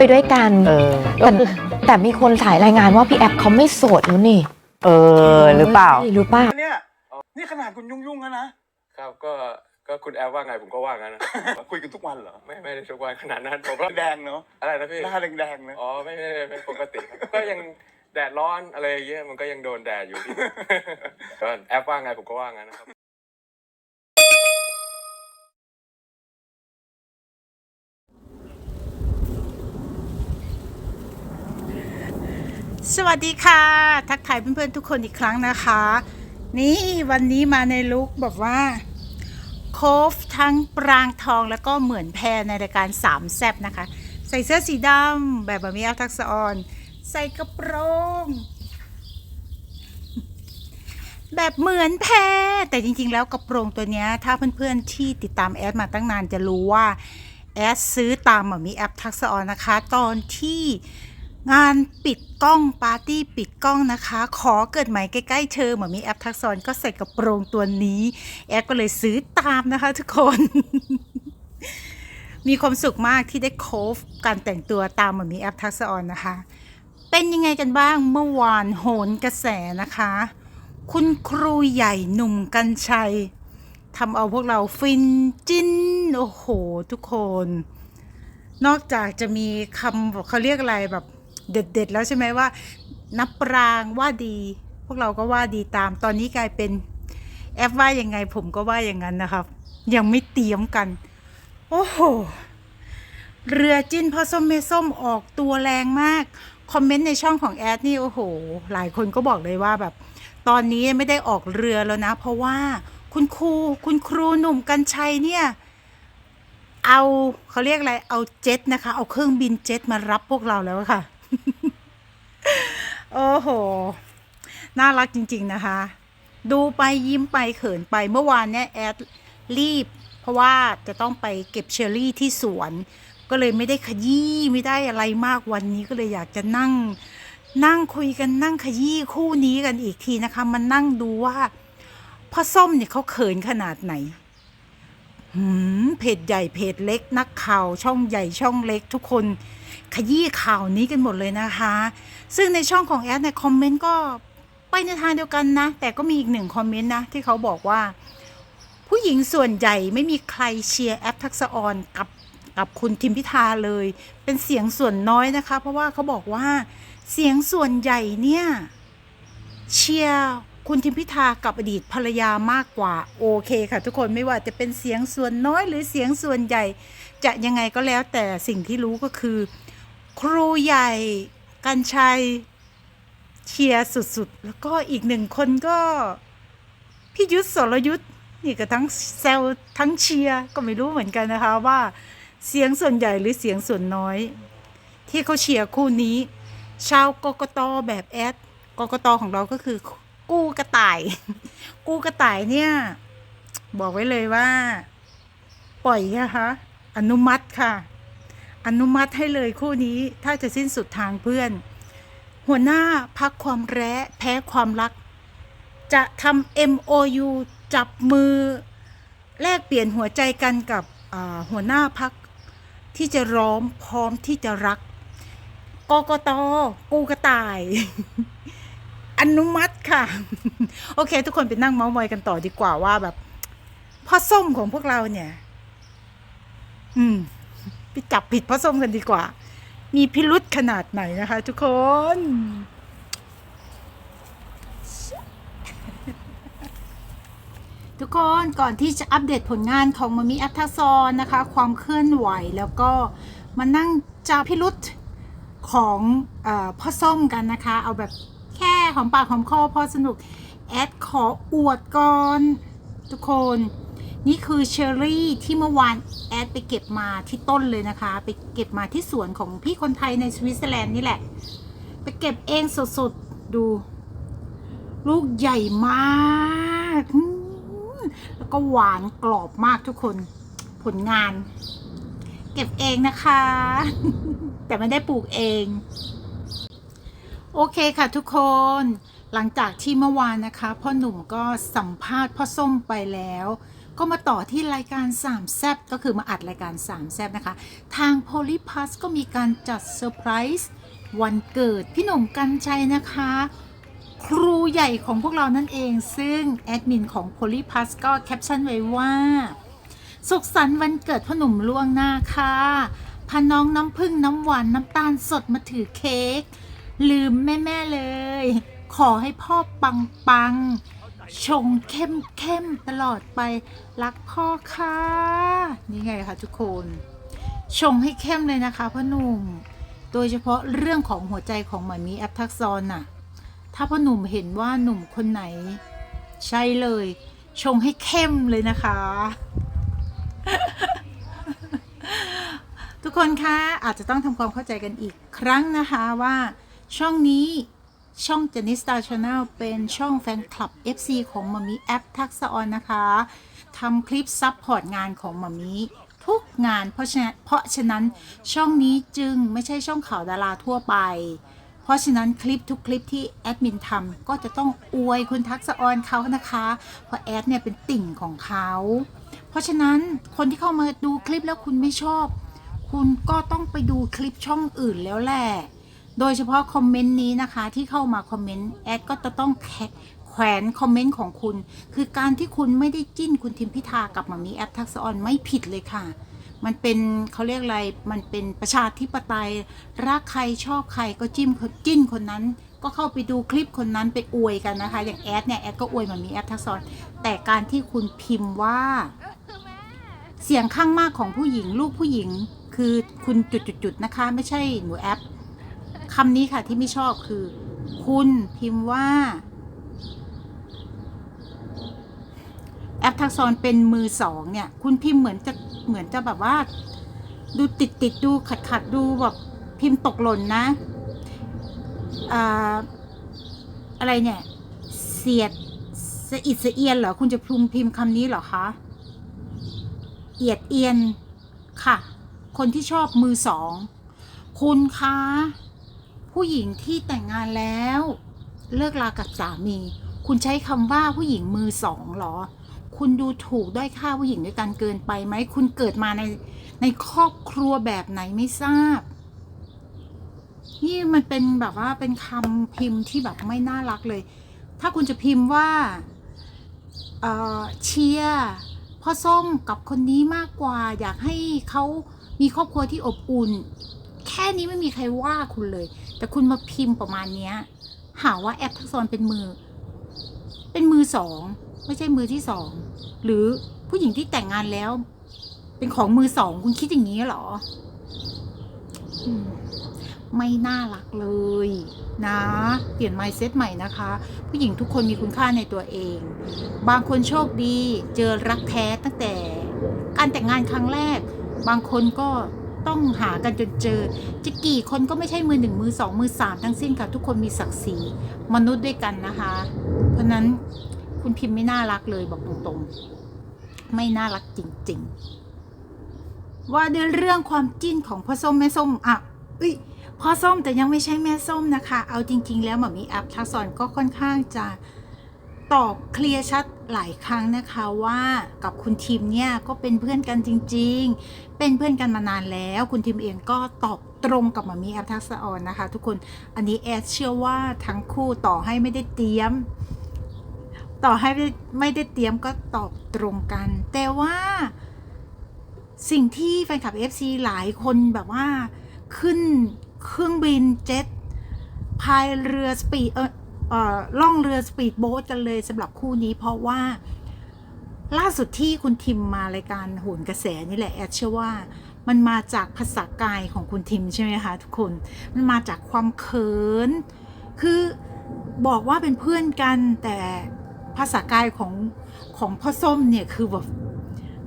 ไปด้วยกันเออแต่แต่มีคนถ่ายรายงานว่าพี่แอฟเขาไม่โสดแล้วนี่เออหรือเปล่า หรือเปล่าเนี่ยนี่ขนาดคุณยุ่งๆแล้วนะครับก็ก็คุณแอฟว่าไงผมก็ว่างั้นนะคุยกันทุกวันเหรอไม่ไม่ได้ทุกวันขนาดนั้นผมว่าแดงเนาะอะไรนะพี่หน้าแดงๆนะอ๋อไม่ไม่ไม่ไม่ปกติครับก็ยังแดดร้อนอะไรอย่างเงี้ยมันก็ยังโดนแดดอยู่พี่ก็แอฟว่าไงผมก็ว่างั้นนะครับ สวัสดีค่ะ ทักทายเพื่อนๆทุกคนอีกครั้งนะคะ นี่วันนี้มาในลุคแบบว่า โคฟทั้งปรางทองแล้วก็เหมือนแพรในรายการสามแซบนะคะ ใส่เสื้อสีดำแบบบะมีอัลทักษออนใส่กระโปรง แบบเหมือนแพรแต่จริงๆแล้วกระโปรงตัวนี้ถ้าเพื่อนๆที่ติดตามแอดมาตั้งนานจะรู้ว่าแอดซื้อตามหมามีแอปทักษออนนะคะ ตอนที่ งานปิดกล้องปาร์ตี้ปิดกล้องนะคะ ขอเกิดใหม่ใกล้ๆเธอหมามีแอปทักษะอนก็ใส่กระโปรงตัวนี้ แอดก็เลยซื้อตามนะคะทุกคน มีความสุขมากที่ได้โคฟการแต่งตัวตามเหมามีแอปทักษะออนนะคะ เป็นยังไงกันบ้างเมื่อวานโหนกระแสนะคะ คุณครูใหญ่หนุ่มกัญชัยทำเอาพวกเราฟินจิ้นโอ้โห ทุกคน นอกจากจะมีคำเขาเรียกอะไรแบบ เด็ดๆแล้วใช่ไหมว่า นับปรางว่าดี พวกเราก็ว่าดีตาม ตอนนี้กลายเป็นแอปว่ายังไงผมก็ว่าอย่างนั้นนะครับ ยังไม่เตรียมกัน โอ้โห เรือจิ้นพ่อส้มเมส้มออกตัวแรงมาก คอมเมนต์ในช่องของแอดนี่โอ้โห หลายคนก็บอกเลยว่าแบบ ตอนนี้ไม่ได้ออกเรือแล้วนะ เพราะว่าคุณครูคุณครูหนุ่มกัญชัยเนี่ย เอาเขาเรียกอะไร เอาเจ็ตนะคะ เอาเครื่องบินเจ็ตมารับพวกเราแล้วค่ะ โอ้โห น่ารักจริง ๆ นะคะ ดูไปยิ้มไปเขินไปเมื่อวานเนี่ยแอดรีบ เพราะว่าจะต้องไปเก็บเชอร์รี่ที่สวน ก็เลยไม่ได้ขยี้ไม่ได้อะไรมากวันนี้ก็เลยอยากจะนั่ง นั่งคุยกันนั่งขยี้คู่นี้กันอีกทีนะคะมันนั่งดูว่าพ่อส้มเนี่ยเขาเขินขนาดไหนหืมเพจใหญ่เพจเล็กนักข่าวช่องใหญ่ช่องเล็กทุกคน ขยี้ข่าวนี้กันหมดเลยนะคะ ซึ่งในช่องของแอดในคอมเมนต์ก็ไปในทางเดียวกันนะ แต่ก็มีอีกหนึ่งคอมเมนต์นะที่เขาบอกว่า ผู้หญิงส่วนใหญ่ไม่มีใครเชียร์แอปทักษะออนกับกับคุณทิมพิธาเลย เป็นเสียงส่วนน้อยนะคะ เพราะว่าเขาบอกว่าเสียงส่วนใหญ่เนี่ยเชียร์คุณทิมพิธากับอดีตภรรยามากกว่าโอเคค่ะทุกคนไม่ว่าจะเป็นเสียงส่วนน้อยหรือเสียงส่วนใหญ่ จะยังไงก็แล้วแต่สิ่งที่รู้ก็คือ ครูใหญ่กัญชัยเชียร์สุดๆ แล้วก็อีกหนึ่งคนก็พี่ยุทธสรยุทธนี่ก็ทั้งแซวทั้งเชียร์ก็ไม่รู้เหมือนกันนะคะว่าเสียงส่วนใหญ่หรือเสียงส่วนน้อย ที่เขาเชียร์คู่นี้ ชาวกกตแบบแอดกกตของเราก็คือ กู้กระต่าย กู้กระต่ายเนี่ย บอกไว้เลยว่า ปล่อยนะคะอนุมัติค่ะ อนุมัติให้เลยคู่นี้ถ้าจะสิ้นสุดทางเพื่อน หัวหน้าพักความแร้แพ้ความรัก จะทำ MOU จับมือ แลกเปลี่ยนหัวใจกันกับหัวหน้าพักที่จะร้อมพร้อมที่จะรักกกตกูกระต่าย อนุมัติค่ะ โอเค ทุกคนไปนั่งเมาส์มอยกันต่อดีกว่าว่าแบบพ่อส้มของพวกเราเนี่ย อืม จับผิดพ่อส้มกันดีกว่า มีพิรุษขนาดไหนนะคะ ทุกคน ทุกคนก่อนที่จะอัปเดตผลงานของมามิอัทซอนนะคะ ความเคลื่อนไหวแล้วก็มานั่งจับพิรุษของออพ่อส้มกันนะคะ เอาแบบแค่หอมปากหอมคอพอสนุก แอดขออวดก่อน ทุกคน นี่คือเชอรี่ที่เมื่อวานแอดไปเก็บมาที่ต้นเลยนะคะ ไปเก็บมาที่สวนของพี่คนไทยในสวิตเซอร์แลนด์นี่แหละ ไปเก็บเองสดๆ ดู ลูกใหญ่มาก แล้วก็หวานกรอบมากทุกคนผลงาน เก็บเองนะคะ แต่ไม่ได้ปลูกเอง โอเคค่ะทุกคนหลังจากที่เมื่อวานนะคะ พ่อหนุ่มก็สัมภาษณ์พ่อส้มไปแล้ว ก็มาต่อที่รายการ3แซบก็คือมาอัดรายการ3แซบนะคะ ทาง p o l y p l u s ก็มีการจัดเซอร์ไพรส์วันเกิดพี่หนุ่มกัญชัยนะคะ ครูใหญ่ของพวกเรานั่นเอง ซึ่งแอดมินของ p o l y p l u s ก็แคปชั่นไว้ว่า สุขสันต์วันเกิดพ่อหนุ่มล่วงหน้าค่ะพาน้องน้ำผึ้งน้ำหวานน้ำตาลสดมาถือเค้กลืมแม่ ๆ เลย ขอให้พ่อปังปัง ชงเข้มเข้มๆตลอดไปรักพ่อค่ะนี่ไงคะทุกคน ชงให้เข้มเลยนะคะพ่อหนุ่ม โดยเฉพาะเรื่องของหัวใจของหมามีแอปทักซอนน่ะ ถ้าพ่อหนุ่มเห็นว่าหนุ่มคนไหน ใช่เลย ชงให้เข้มเลยนะคะ ทุกคนคะอาจจะต้องทำความเข้าใจกันอีกครั้งนะคะว่าช่องนี้ ช่อง j e n n i s t a r Channel เป็นช่องแฟนคลับ FC ของมามีแอปทักษออนนะคะทำคลิปซับพอร์ตงานของมามีทุกงานเพราะฉะนั้นเพราะฉะนั้นช่องนี้จึงไม่ใช่ช่องข่าวดาราทั่วไป เพราะฉะนั้นคลิปทุกคลิปที่แอดมินทำก็จะต้องอวยคุณทักษออนเขานะคะเพราะแอดเนี่ยเป็นติ่งของเขาเพราะฉะนั้นคนที่เข้ามาดูคลิปแล้วคุณไม่ชอบ คุณก็ต้องไปดูคลิปช่องอื่นแล้วแหละ โดยเฉพาะคอมเมนต์นี้นะคะที่เข้ามาคอมเมนต์แอดก็จะต้องแคแขวนคอมเมนต์ของคุณ คือการที่คุณไม่ได้จิ้นคุณทิมพิธากับมามีแอปทักษออนไม่ผิดเลยค่ะ มันเป็นเขาเรียกอะไรมันเป็นประชาธิปไตย รักใครชอบใครก็จิ้มจิ้นคนนั้น ก็เข้าไปดูคลิปคนนั้นไปอวยกันนะคะ อย่างแอดเนี่ยแอดก็อวยมามีแอปทักษออนแต่การที่คุณพิมพ์ว่าเสียงข้างมากของผู้หญิงลูกผู้หญิง คือคุณจุดๆๆนะคะ ไม่ใช่หนูแอป คำนี้ค่ะที่ไม่ชอบคือ คุณพิมพ์ว่า แอปทักษรเป็นมือสองเนี่ย คุณพิมพ์เหมือนจะเหมือนจะแบบว่า ดูติดติดดูขัดขัดดูแบบพิมพ์ตกหล่นนะอ่าอะไรเนี่ย เสียดสะอิดสะเอียนเหรอคุณจะพิมพิมพ์คำนี้เหรอคะเอียดเอียนค่ะ คนที่ชอบมือสอง คุณคะ ผู้หญิงที่แต่งงานแล้ว เลิกลากับสามี คุณใช้คำว่าผู้หญิงมือสองหรอ คุณดูถูกด้อยค่าผู้หญิงด้วยกันเกินไปไหม คุณเกิดมาในในครอบครัวแบบไหนไม่ทราบ นี่มันเป็นแบบว่าเป็นคำพิมพ์ที่แบบไม่น่ารักเลย ถ้าคุณจะพิมพ์ว่าเออเชียร์พ่อส้มกับคนนี้มากกว่า อยากให้เขามีครอบครัวที่อบอุ่น ค่นี้ไม่มีใครว่าคุณเลย แต่คุณมาพิมพ์ประมาณเนี้ย หาว่าแอปทักษรเป็นมือ เป็นมือสอง ไม่ใช่มือที่สอง หรือผู้หญิงที่แต่งงานแล้ว เป็นของมือสอง คุณคิดอย่างนี้เหรอไม่น่ารักเลยนะ เปลี่ยน mindset ใหม่นะคะ ผู้หญิงทุกคนมีคุณค่าในตัวเอง บางคนโชคดี เจอรักแท้ตั้งแต่ การแต่งงานครั้งแรก บางคนก็ ต้องหากันจนเจอ จะกี่คนก็ไม่ใช่มือหนึ่งมือสองมือสามทั้งสิ้นค่ะ ทุกคนมีศักดิ์ศรีมนุษย์ด้วยกันนะคะ เพราะนั้นคุณพิมพ์ไม่น่ารักเลยบอกตรงๆ ไม่น่ารักจริงๆ ว่าด้วยเรื่องความจิ้นของพ่อส้มแม่ส้มอะเอ้ยพ่อส้มแต่ยังไม่ใช่แม่ส้มนะคะ เอาจริง ๆ แล้วหมอมีอัพทักษรก็ค่อนข้างจะ ตอบเคลียร์ชัดหลายครั้งนะคะว่ากับคุณทีมเนี่ยก็เป็นเพื่อนกันจริง ๆ เป็นเพื่อนกันมานานแล้ว คุณทีมเองก็ตอบตรงกับมอมีแอัพทักษรนนะคะ ทุกคนอันนี้แอดเชื่อว่าทั้งคู่ต่อให้ไม่ได้เตรียม ต่อให้ไม่ได้เตรียมก็ตอบตรงกัน แต่ว่าสิ่งที่แฟนคลับ FC หลายคนแบบว่าขึ้นเครื่องบินเจ็ตพายเรือสปีดเออ ล่องเรือสปีดโบ๊ทกันเลยสำหรับคู่นี้เพราะว่าล่าสุดที่คุณทิมมารายการโหนกระแสนี่แหละแอดเชื่อว่ามันมาจากภาษากายของคุณทิมใช่ไหมคะทุกคน มันมาจากความเขิน คือบอกว่าเป็นเพื่อนกันแต่ภาษากายของของพ่อส้มเนี่ยคือแบบ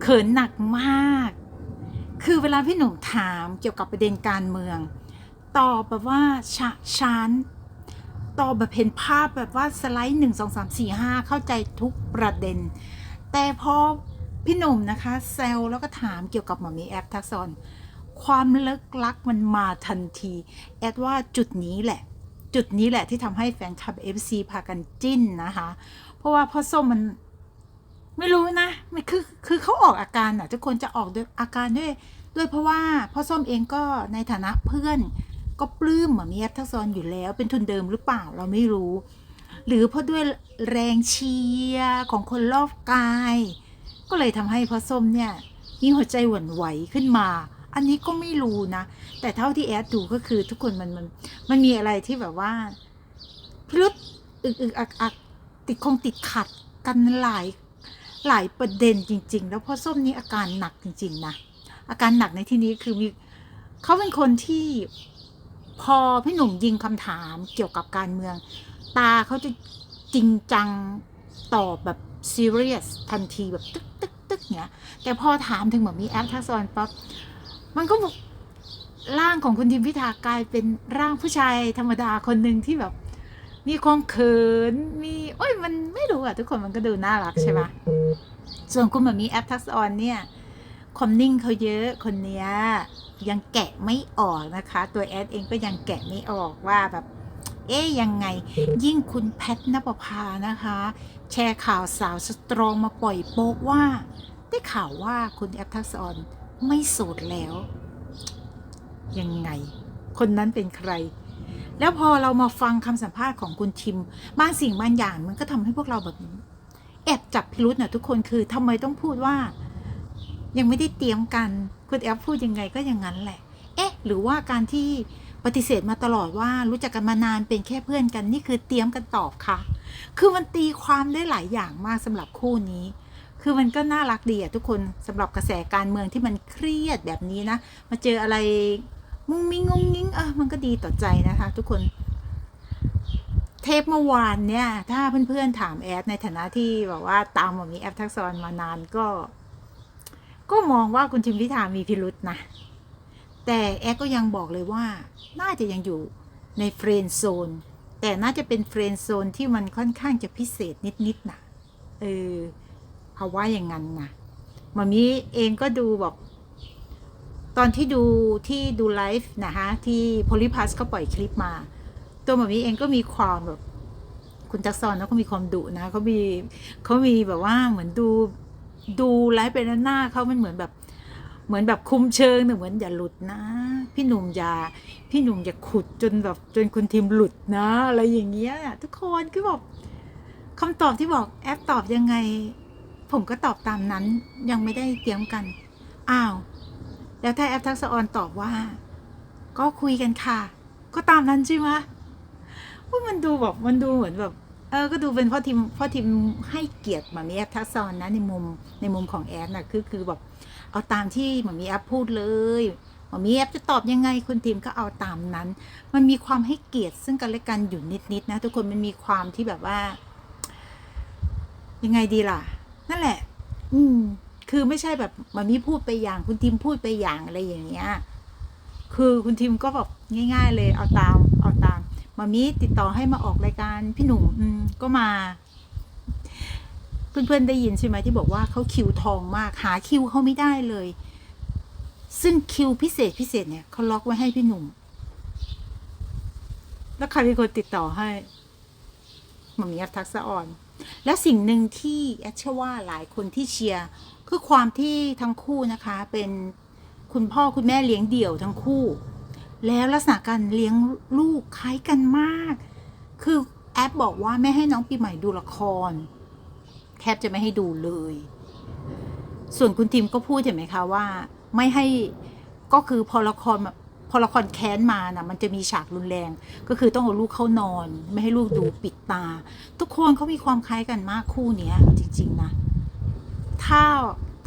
เขินหนักมาก คือเวลาพี่หนุ่มถามเกี่ยวกับประเด็นการเมือง ตอบแบบว่าชะชาน ตอบแบบเห็นภาพแบบว่าสไลด์หนึ่งสองสามสี่ห้าเข้าใจทุกประเด็น แต่พอพี่หนุ่มนะคะแซลแล้วก็ถามเกี่ยวกับหมอมีแอปทักษรความเลิกลักมันมาทันที แอดว่าจุดนี้แหละ จุดนี้แหละที่ทำให้แฟนคลับ FC พากันจิ้นนะคะ เพราะว่าพ่อส้มมันไม่รู้นะไม่คือคือเขาออกอาการอะทุกคนจะออกด้วยอาการด้วย ด้วยเพราะว่าพ่อส้มเองก็ในฐานะเพื่อน ก็ปลื้มหมอมีแอปทักษรอยู่แล้ว เป็นทุนเดิมหรือเปล่าเราไม่รู้ หรือเพราะด้วยแรงเชียร์ของคนรอบกาย ก็เลยทำให้พ่อส้มเนี่ยมีหัวใจหวั่นไหวขึ้นมา อันนี้ก็ไม่รู้นะ แต่เท่าที่แอดดูก็คือทุกคนมันมันมันมีอะไรที่แบบว่าพิรุษอึกอึกอักอักติดคงติดขัดกันหลายหลายประเด็นจริง ๆ แล้วพ่อส้มนี่อาการหนักจริง ๆ นะ อาการหนักในที่นี้คือมีเขาเป็นคนที่ พอพี่หนุ่มยิงคำถามเกี่ยวกับการเมือง ตาเขาจะจริงจังตอบแบบซีเรียสทันทีแบบตึกตึกตึกเนี้ย แต่พอถามถึงแบบมีแอปทักษรปั๊บมันก็บร่างของคุณทิมพิธากลายเป็นร่างผู้ชายธรรมดาคนหนึ่งที่แบบ มีความเขินมีโอ้ยมันไม่รู้อะทุกคนมันก็ดูน่ารักใช่ไหมส่วนคุณแบบมีแอปทักษรเนี่ยความนิ่งเขาเยอะคนเนี้ย ยังแกะไม่ออกนะคะ ตัวแอดเองก็ยังแกะไม่ออกว่าแบบ เอ๊ยยังไง ยิ่งคุณแพทนปภานะคะ แชร์ข่าวสาวสตรองมาปล่อยโป๊กว่า ได้ข่าวว่าคุณแอปทักษอรไม่โสดแล้ว ยังไง คนนั้นเป็นใคร แล้วพอเรามาฟังคำสัมภาษณ์ของคุณทิมบางสิ่งบางอย่างมันก็ทำให้พวกเราแบบแอบจับพิรุษนะทุกคนคือทำไมต้องพูดว่า ยังไม่ได้เตรียมกัน คุณแอปพูดยังไงก็อย่างนั้นแหละ เอ๊ะ หรือว่าการที่ปฏิเสธมาตลอดว่ารู้จักกันมานานเป็นแค่เพื่อนกันนี่คือเตรียมกันตอบค่ะ คือมันตีความได้หลายอย่างมากสำหรับคู่นี้ คือมันก็น่ารักดีอะทุกคนสำหรับกระแสการเมืองที่มันเครียดแบบนี้นะ มาเจออะไรมุ้งมิ้งงงงิ้งเออมันก็ดีต่อใจนะคะ ทุกคน เทปเมื่อวานเนี่ย ถ้าเพื่อนๆถามแอดในฐานะที่แบบว่าตามแบบนี้แอปทักษรมานานก็ ก็มองว่าคุณทิมพิธามีพิรุษนะ แต่แอดก็ยังบอกเลยว่า น่าจะยังอยู่ในเฟรนด์โซน แต่น่าจะเป็นเฟรนด์โซนที่มันค่อนข้างจะพิเศษนิดๆนะเออเอาว่าอย่างนั้นนะมามีเองก็ดูบอก ตอนที่ดูที่ดูไลฟ์นะคะที่โพลิพัสก็ปล่อยคลิปมา ตัวหมามีเองก็มีความแบบคุณจักซอนแล้วก็มีความดุนะเขามีเขามีแบบว่าเหมือนดู ดูไลฟ์ไปแล้วหน้าเขามันเหมือนแบบเหมือนแบบคุมเชิงหนึ่เหมือนอย่าหลุดนะ พี่หนุ่มอย่าพี่หนุ่มอย่าขุดจนแบบจนคุณทีมหลุดนะอะไรอย่างเงี้ยทุกคนคือแบบคำตอบที่บอกแอปตอบยังไง ผมก็ตอบตามนั้นยังไม่ได้เตรียมกัน อ้าว แล้วถ้าแอปทักษะออนตอบว่า ก็คุยกันค่ะ ก็ตามนั้นใช่ไหมว่ามันดูแบบมันดูเหมือนแบบ เออก็ดูเป็นพ่อทีมพ่อทีมให้เกียรติหมามีแอปทักษะอนนะในมุมในมุมของแอปนะคือคือแบบเอาตามที่หมามีแอปพูดเลยหมามีแอปจะตอบยังไงคุณทีมก็เอาตามนั้น มันมีความให้เกียรติซึ่งกันและกันอยู่นิดๆนะทุกคนมันมีความที่แบบว่า ยังไงดีล่ะ นั่นแหละ อืม คือไม่ใช่แบบหมามีพูดไปอย่าง คุณทีมพูดไปอย่างอะไรอย่างเงี้ยคือคุณทีมก็แบบง่าย ๆ เลยเอาตามเอาตาม มามีติดต่อให้มาออกรายการพี่หนุ่มก็มา เพื่อนๆได้ยินใช่ไหมที่บอกว่าเขาคิวทองมากหาคิวเขาไม่ได้เลย ซึ่งคิวพิเศษพิเศษเนี่ยเขาล็อกไว้ให้พี่หนุ่ม แล้วใครเป็นคนติดต่อให้มามีอฟทักษะอ่อน และสิ่งหนึ่งที่แอชว่าหลายคนที่เชียร์คือความที่ทั้งคู่นะคะเป็นคุณพ่อคุณแม่เลี้ยงเดี่ยวทั้งคู่ แล้วลักษณะการเลี้ยงลูกคล้ายกันมาก คือแอปบอกว่าไม่ให้น้องปีใหม่ดูละคร แทบจะไม่ให้ดูเลย ส่วนคุณทิมก็พูดเห็นไหมคะว่า ไม่ให้ก็คือพอละครพอละครแค้นมานะมันจะมีฉากรุนแรง ก็คือต้องเอาลูกเข้านอน ไม่ให้ลูกดูปิดตา ทุกคนเขามีความคล้ายกันมากคู่เนี้ยจริง ๆ นะ ถ้า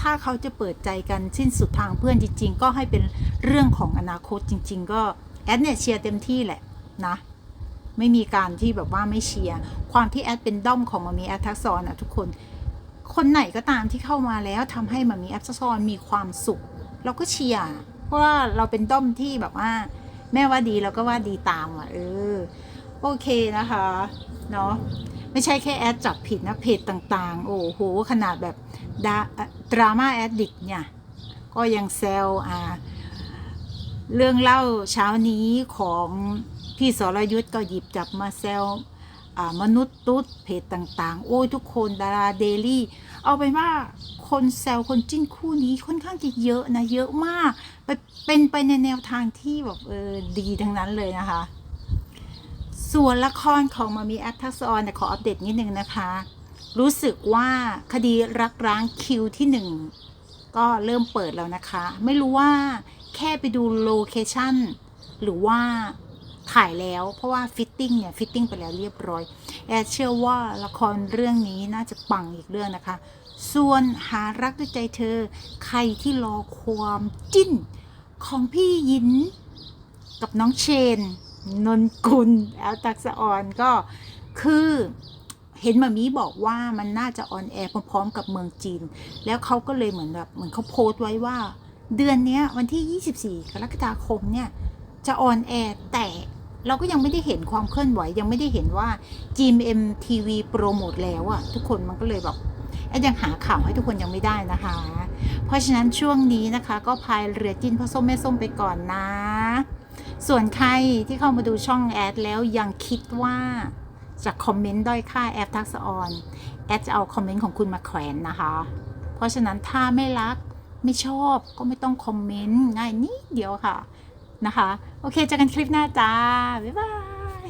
ถ้าเขาจะเปิดใจกันสิ้นสุดทางเพื่อนจริง ๆ ก็ให้เป็นเรื่องของอนาคตจริง ๆ ก็แอดเนี่ยเชียร์เต็มที่แหละนะไม่มีการที่แบบว่าไม่เชียร์ความที่แอดเป็นด้อมของมามีแอดทักษรอะทุกคน คนไหนก็ตามที่เข้ามาแล้วทำให้มามีแอดทักษรมีความสุข เราก็เชียร์เพราะว่าเราเป็นด้อมที่แบบว่า แม่ว่าดีเราก็ว่าดีตามอะเออโอเคนะคะเนาะไม่ใช่แค่แอดจับผิดนะเพจต่างๆ โอ้โหขนาดแบบ ดาดราม่าแอดดิกเนี่ย ก็ยังแซวอ่าเรื่องเล่าเช้านี้ของพี่สรยุทธ์ก็หยิบจับมาแซวอ่ามนุษย์ตุ๊ดเพจต่างๆ โอ้ยทุกคนดาราเดลี่ เอาเป็นว่าคนแซวคนจิ้นคู่นี้ค่อนข้างจะเยอะนะ เยอะมากไปเป็นไปในแนวทางที่แบบเออดีทั้งนั้นเลยนะคะ ส่วนละครของมามีแอปทักษะออนขออัปเดตนิดนึงนะคะ รู้สึกว่าคดีรักร้างคิวที่หนึ่งก็เริ่มเปิดแล้วนะคะ ไม่รู้ว่าแค่ไปดูโลเคชั่นหรือว่าถ่ายแล้วเพราะว่าฟิตติ้งเนี่ยฟิตติ้งไปแล้วเรียบร้อยแอดเชื่อว่าละครเรื่องนี้น่าจะปังอีกเรื่องนะคะ ส่วนหารักด้วยใจเธอ ใครที่รอความจิ้นของพี่ยิน กับน้องเชน นนกุลแอลตักษะออนก็คือ เห็นมามีบอกว่ามันน่าจะออนแอร์พร้อมๆกับเมืองจีน แล้วเขาก็เลยเหมือนแบบเหมือนเขาโพสต์ไว้ว่า เดือนนี้วันที่ 24 กรกฎาคมเนี่ยจะออนแอร์แต่เราก็ยังไม่ได้เห็นความเคลื่อนไหว ยังไม่ได้เห็นว่า GMM TV โปรโมทแล้วอะทุกคนมันก็เลยแบบแอดยังหาข่าวให้ทุกคนยังไม่ได้นะคะ เพราะฉะนั้นช่วงนี้นะคะ ก็พายเรือจิ้นพ่อส้มแม่ส้มไปก่อนนะ ส่วนใครที่เข้ามาดูช่องแอดแล้วยังคิดว่า จะคอมเมนต์ด้อยค่าแอปทักษะออนแอดจะเอาคอมเมนต์ของคุณมาแขวนนะคะ เพราะฉะนั้นถ้าไม่รักไม่ชอบก็ไม่ต้องคอมเมนต์ง่ายนิดเดียวค่ะนะคะ โอเคเจอกันคลิปหน้าจ้า บ๊ายบาย